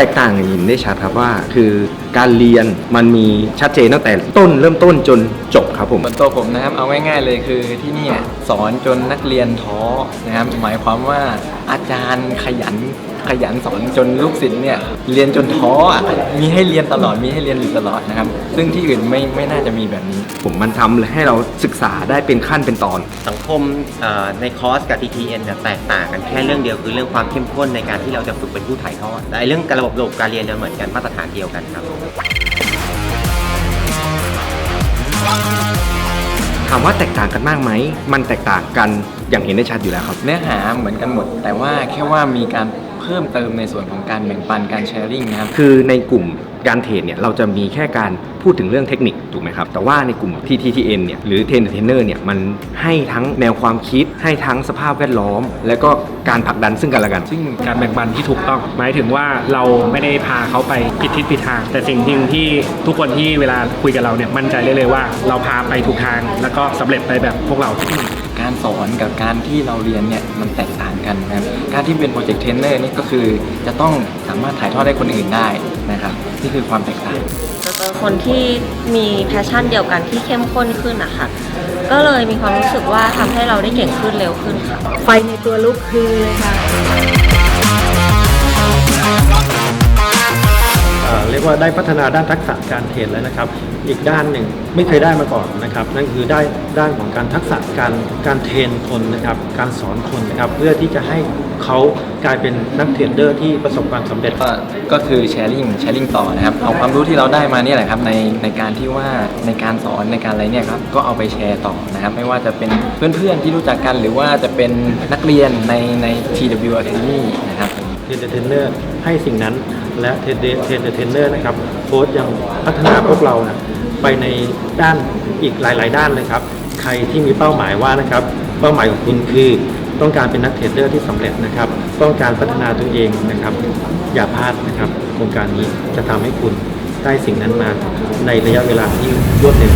แตกต่างอย่างเห็นได้ชัดครับว่า คือการเรียนมันมีชัดเจนตั้งแต่ต้นเริ่มต้นจนจบครับผมส่วนตัวผมนะครับเอาง่ายๆเลยคือที่นี่สอนจนนักเรียนท้อนะครับหมายความว่าอาจารย์ขยัน ขยันสอนจนลูกศิษย์เนี่ยเรียนจนท้ออะมีให้เรียนตลอดมีให้เรียนอยู่ตลอดนะครับ ซึ่งที่อื่นไม่ไม่น่าจะมีแบบนี้ ผมมันทำให้เราศึกษาได้เป็นขั้นเป็นตอน สังคมเอ่อในคอร์สกับ TTN เนี่ยแตกต่างกันแค่เรื่องเดียวคือเรื่องความเข้มข้นในการที่เราจะฝึกเป็นผู้ถ่ายทอดแต่ไอ้เรื่องการระบบระบบการเรียนเนี่ยเหมือนกันมาตรฐานเดียวกันครับ ถามว่าแตกต่างกันมากไหม มันแตกต่างกัน อย่างเห็นได้ชัดอยู่แล้วครับ เนื้อหาเหมือนกันหมด แต่ว่าแค่ว่ามีการเพิ่มเติมในส่วนของการแบ่งปันการแชร์ริ่งนะครับคือในกลุ่มการเทรดเนี่ยเราจะมีแค่การพูดถึงเรื่องเทคนิคถูกไหมครับ แต่ว่าในกลุ่ม TTTN เนี่ยหรือเทรนเทรนเนอร์เนี่ยมันให้ทั้งแนวความคิด ให้ทั้งสภาพแวดล้อม และก็การผลักดันซึ่งกันและกัน ซึ่งการแบ่งปันที่ถูกต้อง หมายถึงว่าเราไม่ได้พาเขาไปผิดทิศผิดทาง แต่สิ่งหนึ่งที่ทุกคนที่เวลาคุยกับเราเนี่ยมั่นใจได้เลยว่า เราพาไปถูกทาง แล้วก็สำเร็จไปแบบพวกเรา การสอนกับการที่เราเรียนเนี่ยมันแตกต่างกันนะครับการที่เป็นโปรเจกต์เทรนเนอร์นี่ก็คือจะต้องสามารถถ่ายทอดให้คนอื่นได้นะครับนี่คือความแตกต่างจะเจอคนที่มีแพชชั่นเดียวกันที่เข้มข้นขึ้นนะคะก็เลยมีความรู้สึกว่าทำให้เราได้เก่งขึ้นเร็วขึ้นค่ะ ไฟในตัวลุกคือเลยค่ะ ว่าได้พัฒนาด้านทักษะการเทรดแล้วนะครับ อีกด้านหนึ่งไม่เคยได้มาก่อนนะครับ นั่นคือได้ด้านของการทักษะการการเทรนคนนะครับ การสอนคนนะครับเพื่อที่จะให้เขากลายเป็นนักเทรดเดอร์ที่ประสบความสำเร็จ ก็ก็คือแชร์ลิงแชร์ลิงต่อนะครับเอาความรู้ที่เราได้มาเนี่ยแหละครับในในการที่ว่าในการสอนในการอะไรเนี่ยครับก็เอาไปแชร์ต่อนะครับไม่ว่าจะเป็นเพื่อนๆที่รู้จักกัน หรือว่าจะเป็นนักเรียนในใน TW Academy นะครับ เทรนเทรนเนอร์ให้สิ่งนั้น และเทรนเทรนเทรนเนอร์นะครับโค้ชยังพัฒนาพวกเรานะไปในด้านอีกหลาย ๆ ด้านเลยครับ ใครที่มีเป้าหมายว่านะครับ เป้าหมายของคุณคือต้องการเป็นนักเทรดเดอร์ที่สำเร็จนะครับ ต้องการพัฒนาตัวเองนะครับ อย่าพลาดนะครับโครงการนี้จะทำให้คุณได้สิ่งนั้นมาในระยะเวลาที่รวดเร็ว